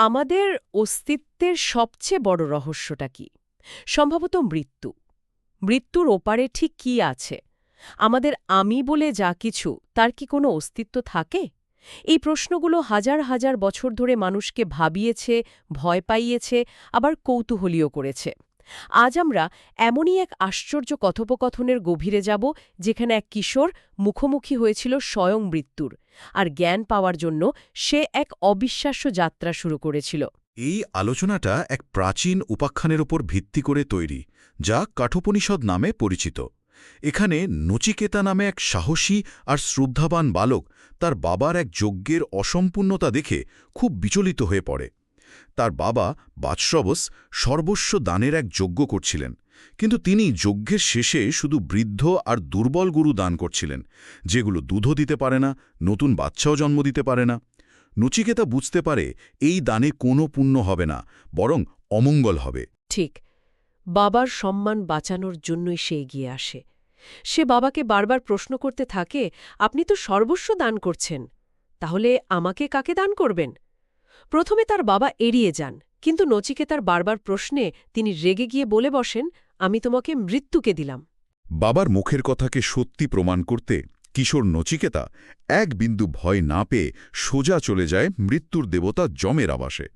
আমাদের অস্তিত্বের সবচেয়ে বড় রহস্যটা কি? সম্ভবত মৃত্যু। মৃত্যুর ওপারে ঠিক কি আছে? আমাদের আমি বলে যা কিছু, তার কি কোনো অস্তিত্ব থাকে? এই প্রশ্নগুলো হাজার হাজার বছর ধরে মানুষকে ভাবিয়েছে, ভয় পাইয়েছে, আবার কৌতূহলীয় করেছে। আজ আমরা এমনই এক আশ্চর্য কথোপকথনের গভীরে যাব, যেখানে এক কিশোর মুখোমুখি হয়েছিল স্বয়ং মৃত্যুর। আর জ্ঞান পাওয়ার জন্য সে এক অবিশ্বাস্য যাত্রা শুরু করেছিল। এই আলোচনাটা এক প্রাচীন উপাখ্যানের ওপর ভিত্তি করে তৈরি, যা কাঠোপনিষদ নামে পরিচিত। এখানে নচিকেতা নামে এক সাহসী আর শ্রদ্ধাবান বালক তার বাবার এক যজ্ঞের অসম্পূর্ণতা দেখে খুব বিচলিত হয়ে পড়ে। তার বাবা বাৎসবস সর্বস্ব দানের এক যজ্ঞ করছিলেন। কিন্তু তিনি যজ্ঞের শেষে শুধু বৃদ্ধ আর দুর্বল গুরু দান করছিলেন, যেগুলো দুধও দিতে পারে না, নতুন বাচ্চাও জন্ম দিতে পারে না। নচিকেতা বুঝতে পারে এই দানে কোনো পুণ্য হবে না, বরং অমঙ্গল হবে। ঠিক, বাবার সম্মান বাঁচানোর জন্যই সে এগিয়ে আসে। সে বাবাকে বারবার প্রশ্ন করতে থাকে, আপনি তো সর্বস্ব দান করছেন, তাহলে আমাকে কাকে দান করবেন? প্রথমে তার বাবা এড়িয়ে যান, কিন্তু নচিকেতার বারবার প্রশ্নে তিনি রেগে গিয়ে বলে বসেন আমি তোমাকে মৃত্যুকে দিলাম। বাবার মুখের কথাকে সত্যি প্রমাণ করতে কিশোর নচিকেতা এক বিন্দু ভয় না পেয়ে সোজা চলে যায় মৃত্যুর দেবতা যমের আবাসে।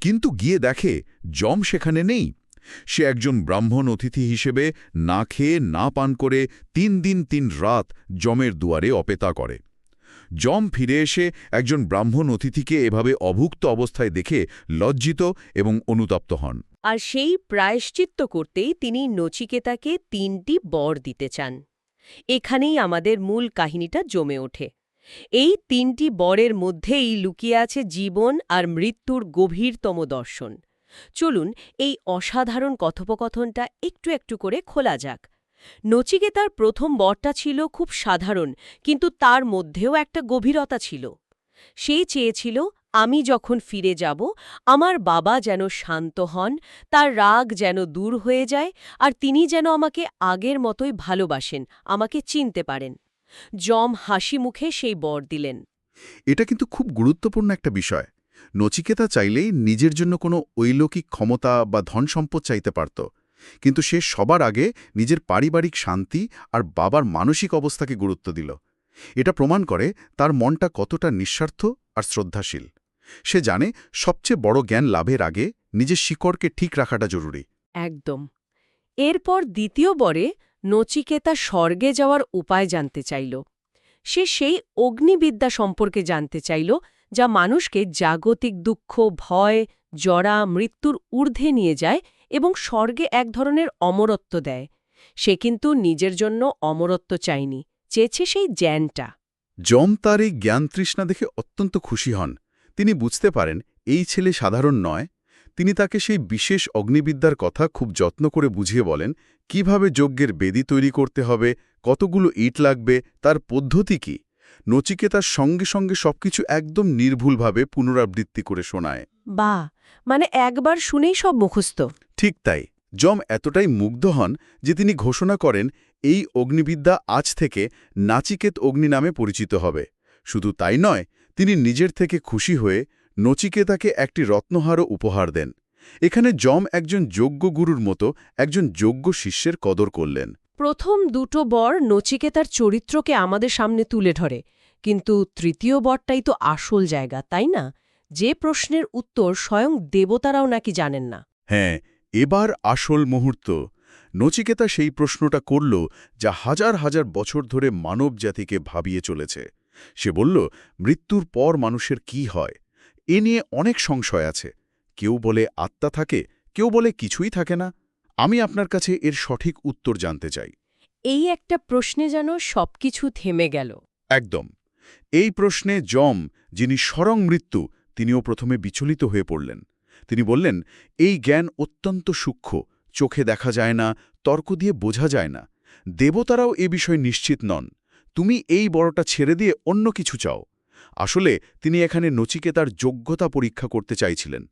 কিন্তু গিয়ে দেখে যম সেখানে নেই। সে একজন ব্রাহ্মণ অতিথি হিসেবে না খেয়ে না পান করে তিন দিন তিন রাত যমের দুয়ারে অপেতা করে। যম ফিরে এসে একজন ব্রাহ্মণ অতিথিকে এভাবে অভুক্ত অবস্থায় দেখে লজ্জিত এবং অনুতপ্ত হন। আর সেই প্রায়শ্চিত্ত করতেই তিনি নচিকেতাকে তিনটি বর দিতে চান। এখানেই আমাদের মূল কাহিনীটা জমে ওঠে। এই তিনটি বরের মধ্যেই লুকিয়ে আছে জীবন আর মৃত্যুর গভীরতম দর্শন। চলুন এই অসাধারণ কথোপকথনটা একটু একটু করে খোলা যাক। নচিকেতার প্রথম বরটা ছিল খুব সাধারণ, কিন্তু তার মধ্যেও একটা গভীরতা ছিল। সে চেয়েছিল আমি যখন ফিরে যাব, আমার বাবা যেন শান্ত হন, তার রাগ যেন দূর হয়ে যায়, আর তিনি যেন আমাকে আগের মতোই ভালোবাসেন, আমাকে চিনতে পারেন। যম হাসি মুখে সেই বর দিলেন। এটা কিন্তু খুব গুরুত্বপূর্ণ একটা বিষয়। নচিকেতা চাইলেই নিজের জন্য কোনো ঐলৌকিক ক্ষমতা বা ধন সম্পদ চাইতে পারত। কিন্তু সে সবার আগে নিজের পারিবারিক শান্তি আর বাবার মানসিক অবস্থাকে গুরুত্ব দিল। এটা প্রমাণ করে তার মনটা কতটা নিঃস্বার্থ আর শ্রদ্ধাশীল। সে জানে সবচেয়ে বড় জ্ঞান লাভের আগে নিজের শিকড়কে ঠিক রাখাটা জরুরি। একদম। এরপর দ্বিতীয় বরে নচিকেতা স্বর্গে যাওয়ার উপায় জানতে চাইল। সে সেই অগ্নিবিদ্যা সম্পর্কে জানতে চাইল যা মানুষকে জাগতিক দুঃখ ভয় জরা মৃত্যুর ঊর্ধ্বে নিয়ে যায় এবং স্বর্গে এক ধরনের অমরত্ব দেয়। সে কিন্তু নিজের জন্য অমরত্ব চায়নি চেয়েছে সেই জ্ঞানটা। যম তার এই জ্ঞানতৃষ্ণা দেখে অত্যন্ত খুশি হন। তিনি বুঝতে পারেন এই ছেলে সাধারণ নয়। তিনি তাকে সেই বিশেষ অগ্নিবিদ্যার কথা খুব যত্ন করে বুঝিয়ে বলেন কীভাবে যজ্ঞের বেদি তৈরি করতে হবে কতগুলো ইট লাগবে তার পদ্ধতি কি? নচিকেতার সঙ্গে সঙ্গে সবকিছু একদম নির্ভুলভাবে পুনরাবৃত্তি করে শোনায়। বা মানে একবার শুনেই সব মুখস্থ। ঠিক তাই। যম এতটাই মুগ্ধ হন যে তিনি ঘোষণা করেন এই অগ্নিবিদ্যা আজ থেকে নাচিকেত অগ্নি নামে পরিচিত হবে। শুধু তাই নয় তিনি নিজের থেকে খুশি হয়ে নচিকেতাকে একটি রত্নহারও উপহার দেন। এখানে যম একজন যোগ্য গুরুর মতো একজন যোগ্য শিষ্যের কদর করলেন। প্রথম দুটো বর নচিকেতার চরিত্রকে আমাদের সামনে তুলে ধরে কিন্তু তৃতীয় বরটাই তো আসল জায়গা তাই না? যে প্রশ্নের উত্তর স্বয়ং দেবতারাও নাকি জানেন না। হ্যাঁ এবার আসল মুহূর্ত। নচিকেতা সেই প্রশ্নটা করল যা হাজার হাজার বছর ধরে মানব জাতিকে ভাবিয়ে চলেছে। সে বলল মৃত্যুর পর মানুষের কি হয়? এ নিয়ে অনেক সংশয় আছে। কেউ বলে আত্মা থাকে কেউ বলে কিছুই থাকে না। আমি আপনার কাছে এর সঠিক উত্তর জানতে চাই। এই একটা প্রশ্নে যেন সবকিছু থেমে গেল। একদম। এই প্রশ্নে যম যিনি স্বরং মৃত্যু তিনিও প্রথমে বিচলিত হয়ে পড়লেন। তিনি বললেন এই জ্ঞান অত্যন্ত সূক্ষ্ম চোখে দেখা যায় না তর্ক দিয়ে বোঝা যায় না। দেবতারাও এ বিষয়ে নিশ্চিত নন। তুমি এই বড়টা ছেড়ে দিয়ে অন্য কিছু চাও। আসলে তিনি এখানে নচিকেতার যোগ্যতা পরীক্ষা করতে চাইছিলেন।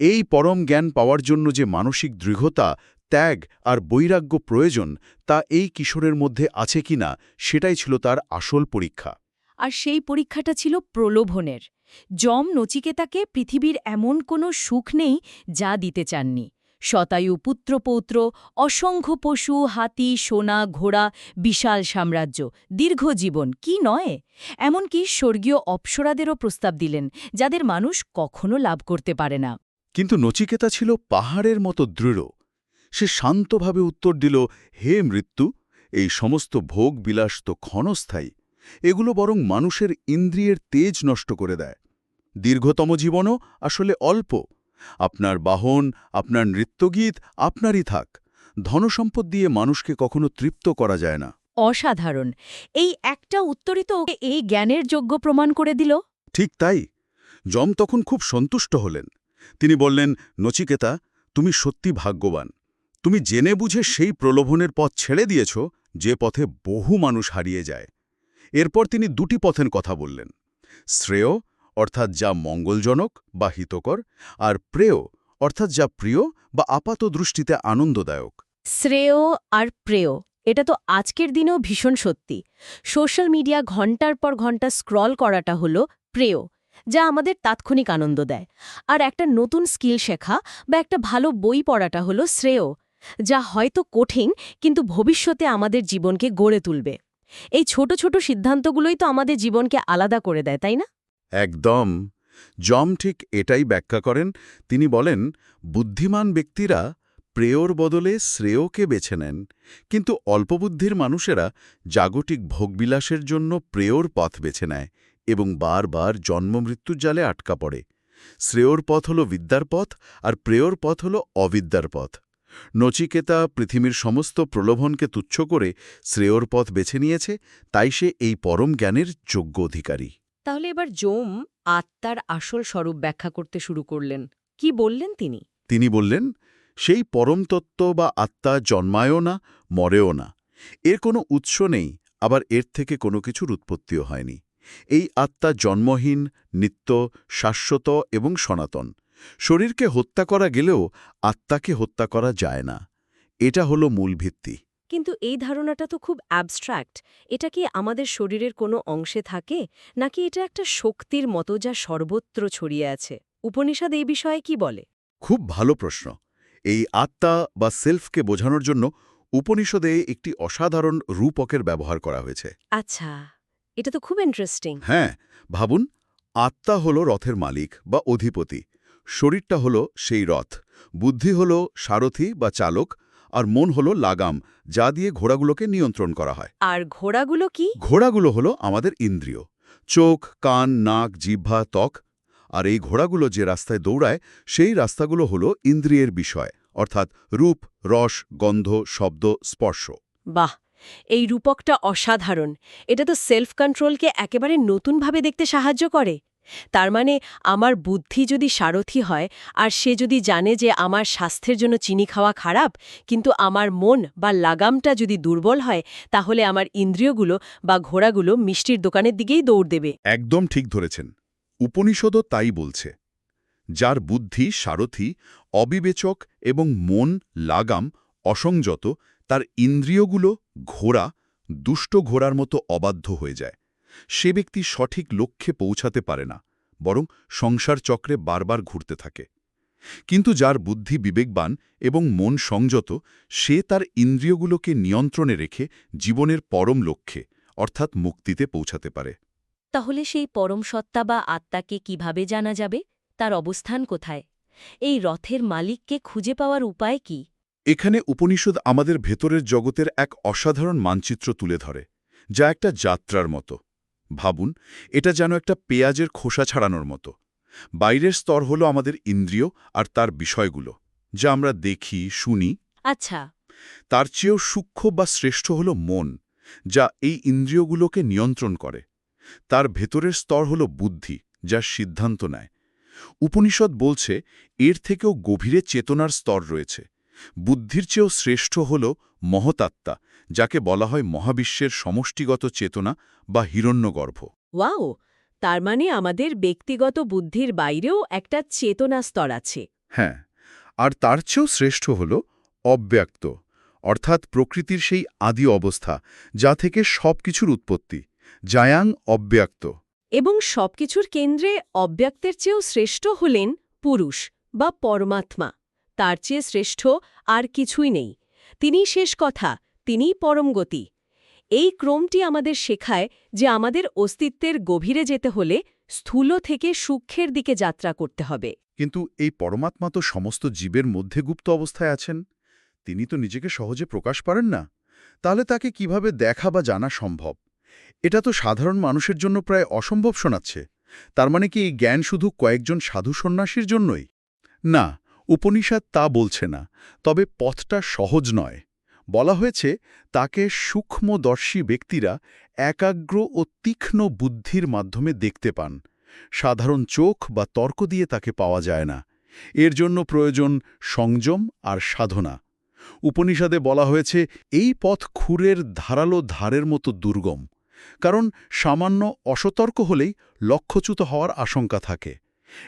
এই পরম জ্ঞান পাওয়ার জন্য যে মানসিক দৃঢ়তা, ত্যাগ আর বৈরাগ্য প্রয়োজন, তা এই কিশোরের মধ্যে আছে কিনা সেটাই ছিল তার আসল পরীক্ষা। আর সেই পরীক্ষাটা ছিল প্রলোভনের। যম নচিকেতাকে পৃথিবীর এমন কোনো সুখ নেই যা দিতে চাননি। শতায়ু পুত্রপৌত্র, অসংখ্য পশু, হাতি, সোনা, ঘোড়া, বিশাল সাম্রাজ্য। দীর্ঘ জীবন, কি নয়? এমনকি স্বর্গীয় অপ্সরাদেরও প্রস্তাব দিলেন, যাদের মানুষ কখনো লাভ করতে পারে না। কিন্তু নচিকেতা ছিল পাহাড়ের মতো দৃঢ়। সে শান্তভাবে উত্তর দিল, হে মৃত্যু, এই সমস্ত ভোগ বিলাস তো ক্ষণস্থায়ী। এগুলো বরং মানুষের ইন্দ্রিয়ের তেজ নষ্ট করে দেয়। দীর্ঘতম জীবনও আসলে অল্প। আপনার বাহন আপনার নৃত্যগীত আপনারই থাক। ধনসম্পদ দিয়ে মানুষকে কখনো তৃপ্ত করা যায় না। অসাধারণ। এই একটা উত্তরই তো ওকে এই জ্ঞানের যোগ্য প্রমাণ করে দিল। ঠিক তাই। যম তখন খুব সন্তুষ্ট হলেন। তিনি বললেন নচিকেতা তুমি সত্যি ভাগ্যবান। তুমি জেনে বুঝে সেই প্রলোভনের পথ ছেড়ে দিয়েছ যে পথে বহু মানুষ হারিয়ে যায়। এরপর তিনি দুটি পথের কথা বললেন। শ্রেয় অর্থাৎ যা মঙ্গলজনক বা হিতকর, আর প্রেয়, অর্থাৎ যা প্রিয় বা আপাত দৃষ্টিতে আনন্দদায়ক। শ্রেয় আর প্রেয়, এটা তো আজকের দিনেও ভীষণ সত্যি। সোশ্যাল মিডিয়া ঘণ্টার পর ঘণ্টা স্ক্রল করাটা হলো প্রেয়, যা আমাদের তাৎক্ষণিক আনন্দ দেয়। আর একটা নতুন স্কিল শেখা বা একটা ভালো বই পড়াটা হলো শ্রেয়, যা হয়তো কঠিন, কিন্তু ভবিষ্যতে আমাদের জীবনকে গড়ে তুলবে। এই ছোট ছোট সিদ্ধান্তগুলোই তো আমাদের জীবনকে আলাদা করে দেয়, তাই না? একদম। জম ঠিক এটাই ব্যাখ্যা করেন, তিনি বলেন, বুদ্ধিমান ব্যক্তিরা প্রেয়র বদলে শ্রেয়কে বেছে নেন, কিন্তু অল্পবুদ্ধির মানুষেরা জাগতিক ভোগবিলাসের জন্য প্রেয়র পথ বেছে নেয় এবং বারবার জন্মমৃত্যুর জালে আটকা পড়ে। শ্রেয়র পথ হল বিদ্যার পথ, আর প্রেয়র পথ হল অবিদ্যার পথ। নচিকেতা পৃথিবীর সমস্ত প্রলোভনকে তুচ্ছ করে শ্রেয়র পথ বেছে নিয়েছে, তাই সে এই পরম জ্ঞানের যোগ্য অধিকারী। তাহলে এবার জোম আত্মার আসল স্বরূপ ব্যাখ্যা করতে শুরু করলেন। কি বললেন তিনি? তিনি বললেন, সেই পরম তত্ত্ব বা আত্মা জন্মায়ও না, মরেও না। এর কোনো উৎস নেই, আবার এর থেকে কোনো কিছুর উৎপত্তিও হয়নি। এই আত্মা জন্মহীন, নিত্য, শাশ্বত এবং সনাতন। শরীরকে হত্যা করা গেলেও আত্মাকে হত্যা করা যায় না। এটা হলো মূল ভিত্তি। কিন্তু এই ধারণাটা তো খুব অ্যাবস্ট্র্যাক্ট এটা কি আমাদের শরীরের কোনো অংশে থাকে? নাকি এটা একটা শক্তির মতো যা সর্বত্র ছড়িয়ে আছে? উপনিষদ এই বিষয়ে কি বলে? খুব ভালো প্রশ্ন। এই আত্মা বা সেলফকে বোঝানোর জন্য উপনিষদে একটি অসাধারণ রূপকের ব্যবহার করা হয়েছে। আচ্ছা এটা তো খুব ইন্টারেস্টিং হ্যাঁ ভাবুন আত্মা হল রথের মালিক বা অধিপতি শরীরটা হল সেই রথ বুদ্ধি হল সারথি বা চালক আর মন হল লাগাম যা দিয়ে ঘোড়াগুলোকে নিয়ন্ত্রণ করা হয়। আর ঘোড়াগুলো কি? ঘোড়াগুলো হলো আমাদের ইন্দ্রিয়। চোখ কান নাক জিহ্বা ত্বক। আর এই ঘোড়াগুলো যে রাস্তায় দৌড়ায় সেই রাস্তাগুলো হলো ইন্দ্রিয়ের বিষয় অর্থাৎ রূপ রস গন্ধ শব্দ স্পর্শ। বাহ! এই রূপকটা অসাধারণ। এটা তো সেলফ কন্ট্রোলকে একেবারে নতুনভাবে দেখতে সাহায্য করে। তার মানে আমার বুদ্ধি যদি সারথি হয়, আর সে যদি জানে যে আমার স্বাস্থ্যের জন্য চিনি খাওয়া খারাপ, কিন্তু আমার মন বা লাগামটা যদি দুর্বল হয়, তাহলে আমার ইন্দ্রিয়গুলো বা ঘোড়াগুলো মিষ্টির দোকানের দিকেই দৌড় দেবে। একদম ঠিক ধরেছেন। উপনিষদও তাই বলছে। যার বুদ্ধি সারথি, অবিবেচক এবং মন লাগাম অসংযত, তার ইন্দ্রিয়গুলো ঘোড়া, দুষ্ট ঘোড়ার মতো অবাধ্য হয়ে যায়। সে ব্যক্তি সঠিক লক্ষ্যে পৌঁছাতে পারে না বরং সংসার চক্রে বারবার ঘুরতে থাকে। কিন্তু যার বুদ্ধি বিবেকবান এবং মন সংযত সে তার ইন্দ্রিয়গুলোকে নিয়ন্ত্রণে রেখে জীবনের পরম লক্ষ্যে অর্থাৎ মুক্তিতে পৌঁছাতে পারে। তাহলে সেই পরম সত্তা বা আত্মাকে কীভাবে জানা যাবে? তার অবস্থান কোথায়? এই রথের মালিককে খুঁজে পাওয়ার উপায় কি? এখানে উপনিষদ আমাদের ভেতরের জগতের এক অসাধারণ মানচিত্র তুলে ধরে যা একটা যাত্রার মতো। ভাবুন এটা যেন একটা পেঁয়াজের খোসা ছাড়ানোর মতো। বাইরের স্তর হলো আমাদের ইন্দ্রিয় আর তার বিষয়গুলো যা আমরা দেখি শুনি। আচ্ছা। তার চেয়েও সূক্ষ্ম বা শ্রেষ্ঠ হল মন যা এই ইন্দ্রিয়গুলোকে নিয়ন্ত্রণ করে। তার ভেতরের স্তর হল বুদ্ধি যা সিদ্ধান্ত নেয়। উপনিষদ বলছে এর থেকেও গভীরে চেতনার স্তর রয়েছে। বুদ্ধির চেয়েও শ্রেষ্ঠ হল মহতাত্মা যাকে বলা হয় মহাবিশ্বের সমষ্টিগত চেতনা বা হিরণ্যগর্ভ। ওয়াও! তার মানে আমাদের ব্যক্তিগত বুদ্ধির বাইরেও একটা চেতনা স্তর আছে। হ্যাঁ আর তার চেয়েও শ্রেষ্ঠ হল অব্যক্ত অর্থাৎ প্রকৃতির সেই আদি অবস্থা যা থেকে সব কিছুর উৎপত্তি জায়াং অব্যক্ত। এবং সবকিছুর কেন্দ্রে অব্যক্তের চেয়েও শ্রেষ্ঠ হলেন পুরুষ বা পরমাত্মা। তার চেয়ে শ্রেষ্ঠ আর কিছুই নেই। তিনিই শেষ কথা তিনিই পরম গতি। এই ক্রমটি আমাদের শেখায় যে আমাদের অস্তিত্বের গভীরে যেতে হলে স্থূল থেকে সূক্ষ্মের দিকে যাত্রা করতে হবে। কিন্তু এই পরমাত্মা তো সমস্ত জীবের মধ্যে গুপ্ত অবস্থায় আছেন। তিনি তো নিজেকে সহজে প্রকাশ পারেন না। তাহলে তাকে কীভাবে দেখা বা জানা সম্ভব? এটা তো সাধারণ মানুষের জন্য প্রায় অসম্ভব শোনাচ্ছে। তার মানে কি এই জ্ঞান শুধু কয়েকজন সাধু সন্ন্যাসীর জন্যই? না, উপনিষদ তা বলছে না, তবে পথটা সহজ নয়। বলা হয়েছে, তাকে সূক্ষ্মদর্শী ব্যক্তিরা একাগ্র ও তীক্ষ্ণ বুদ্ধির মাধ্যমে দেখতে পান। সাধারণ চোখ বা তর্ক দিয়ে তাকে পাওয়া যায় না। এর জন্য প্রয়োজন সংযম আর সাধনা। উপনিষদে বলা হয়েছে, এই পথ খুরের ধারালো ধারের মতো দুর্গম, কারণ সামান্য অসতর্ক হলেই লক্ষ্যচ্যুত হওয়ার আশঙ্কা থাকে।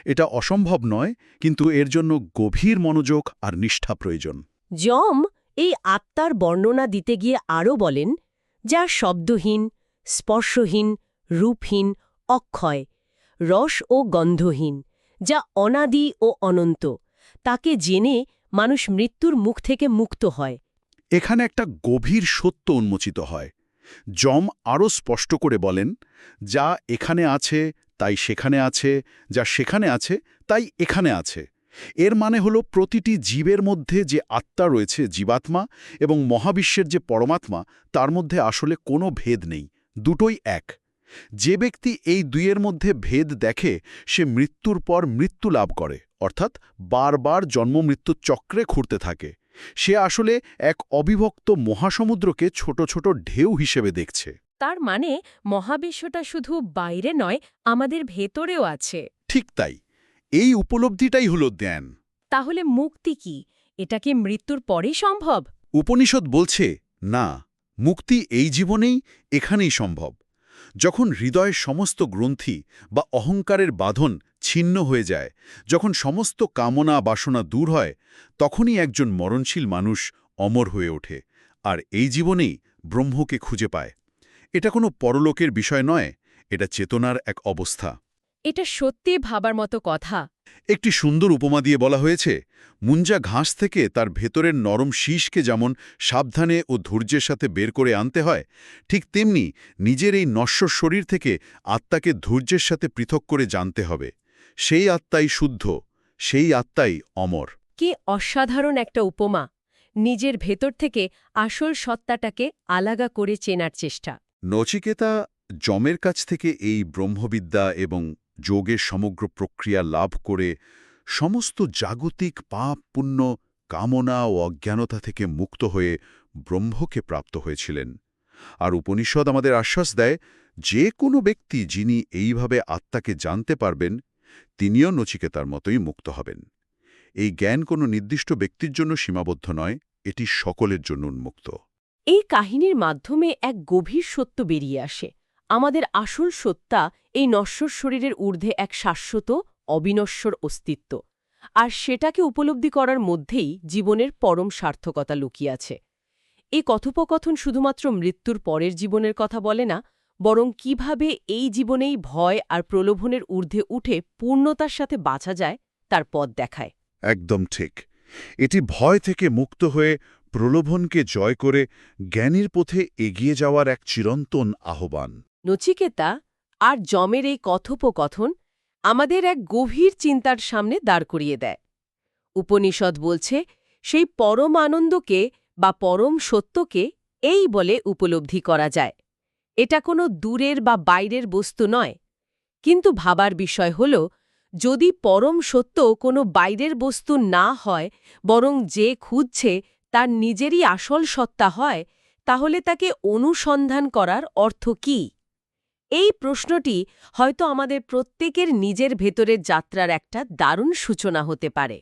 এটা অসম্ভব নয়, কিন্তু এর জন্য গভীর মনোযোগ আর নিষ্ঠা প্রয়োজন। যম এই আত্মার বর্ণনা দিতে গিয়ে আরও বলেন যা শব্দহীন, স্পর্শহীন, রূপহীন, অক্ষয়, রস ও গন্ধহীন, যা অনাদি ও অনন্ত, তাকে জেনে মানুষ মৃত্যুর মুখ থেকে মুক্ত হয়। এখানে একটা গভীর সত্য উন্মোচিত হয়। যম আরও স্পষ্ট করে বলেন, যা এখানে আছে, তাই সেখানে আছে, যা সেখানে আছে, তাই এখানে আছে। এর মানে হল প্রতিটি জীবের মধ্যে যে আত্মা রয়েছে জীবাত্মা এবং মহাবিশ্বের যে পরমাত্মা তার মধ্যে আসলে কোনো ভেদ নেই দুটোই এক। যে ব্যক্তি এই দুইয়ের মধ্যে ভেদ দেখে সে মৃত্যুর পর মৃত্যু লাভ করে অর্থাৎ বারবার জন্মমৃত্যুর চক্রে ঘুরতে থাকে। সে আসলে এক অবিভক্ত মহাসমুদ্রকে ছোট ছোট ঢেউ হিসেবে দেখছে। তার মানে মহাবিশ্বটা শুধু বাইরে নয় আমাদের ভেতরেও আছে। ঠিক তাই। এই উপলব্ধিটাই হল ধ্যান তাহলে মুক্তি কি? এটা কি মৃত্যুর পরেই সম্ভব? উপনিষদ বলছে না মুক্তি এই জীবনেই এখানেই সম্ভব। যখন হৃদয়ের সমস্ত গ্রন্থি বা অহংকারের বাঁধন ছিন্ন হয়ে যায় যখন সমস্ত কামনা বাসনা দূর হয় তখনই একজন মরণশীল মানুষ অমর হয়ে ওঠে আর এই জীবনেই ব্রহ্মকে খুঁজে পায়। এটা কোনো পরলোকের বিষয় নয় এটা চেতনার এক অবস্থা। এটা সত্যি ভাবার মতো কথা। একটি সুন্দর উপমা দিয়ে বলা হয়েছে মুঞ্জা ঘাস থেকে তার ভেতরের নরম শীষকে যেমন সাবধানে ও ধৈর্যের সাথে বের করে আনতে হয় ঠিক তেমনি নিজের এই নশ্বর শরীর থেকে আত্মাকে ধৈর্যের সাথে পৃথক করে জানতে হবে সেই আত্মাই শুদ্ধ সেই আত্মাই অমর। কি অসাধারণ একটা উপমা নিজের ভেতর থেকে আসল সত্তাটাকে আলাগা করে চেনার চেষ্টা। নচিকেতা যমের কাছ থেকে এই ব্রহ্মবিদ্যা এবং যোগের সমগ্র প্রক্রিয়া লাভ করে সমস্ত জাগতিক পাপ পুণ্য কামনা ও অজ্ঞানতা থেকে মুক্ত হয়ে ব্রহ্মকে প্রাপ্ত হয়েছিলেন। আর উপনিষদ আমাদের আশ্বাস দেয়, যে কোনো ব্যক্তি যিনি এইভাবে আত্মাকে জানতে পারবেন, তিনিও নচিকেতার মতোই মুক্ত হবেন। এই জ্ঞান কোনো নির্দিষ্ট ব্যক্তির জন্য সীমাবদ্ধ নয়, এটি সকলের জন্য উন্মুক্ত। এই কাহিনীর মাধ্যমে এক গভীর সত্য বেরিয়ে আসে। আমাদের আসল সত্তা এই নশ্বর শরীরের ঊর্ধ্বে এক শাশ্বত, অবিনশ্বর অস্তিত্ব। আর সেটাকে উপলব্ধি করার মধ্যেই জীবনের পরম সার্থকতা লুকিয়াছে এই কথোপকথন শুধুমাত্র মৃত্যুর পরের জীবনের কথা বলে না, বরং কীভাবে এই জীবনেই ভয় আর প্রলোভনের ঊর্ধ্বে উঠে পূর্ণতার সাথে বাঁচা যায়, তার পথ দেখায়। একদম ঠিক। এটি ভয় থেকে মুক্ত হয়ে প্রলোভনকে জয় করে জ্ঞানীর পথে এগিয়ে যাওয়ার এক চিরন্তন আহ্বান। নচিকেতা আর যমের এই কথোপকথন আমাদের এক গভীর চিন্তার সামনে দাঁড় করিয়ে দেয়। উপনিষদ বলছে, সেই পরম আনন্দকে বা পরম সত্যকে এই বলে উপলব্ধি করা যায়। এটা কোনো দূরের বা বাইরের বস্তু নয়। কিন্তু ভাবার বিষয় হল, যদি পরম সত্য কোনো বাইরের বস্তু না হয়, বরং যে খুঁজছে তার নিজেরই আসল সত্তা হয়, তাহলে তাকে অনুসন্ধান করার অর্থ কী? এই প্রশ্নটি হয়তো আমাদের প্রত্যেকের নিজের ভেতরের যাত্রার একটা দারুণ সূচনা হতে পারে।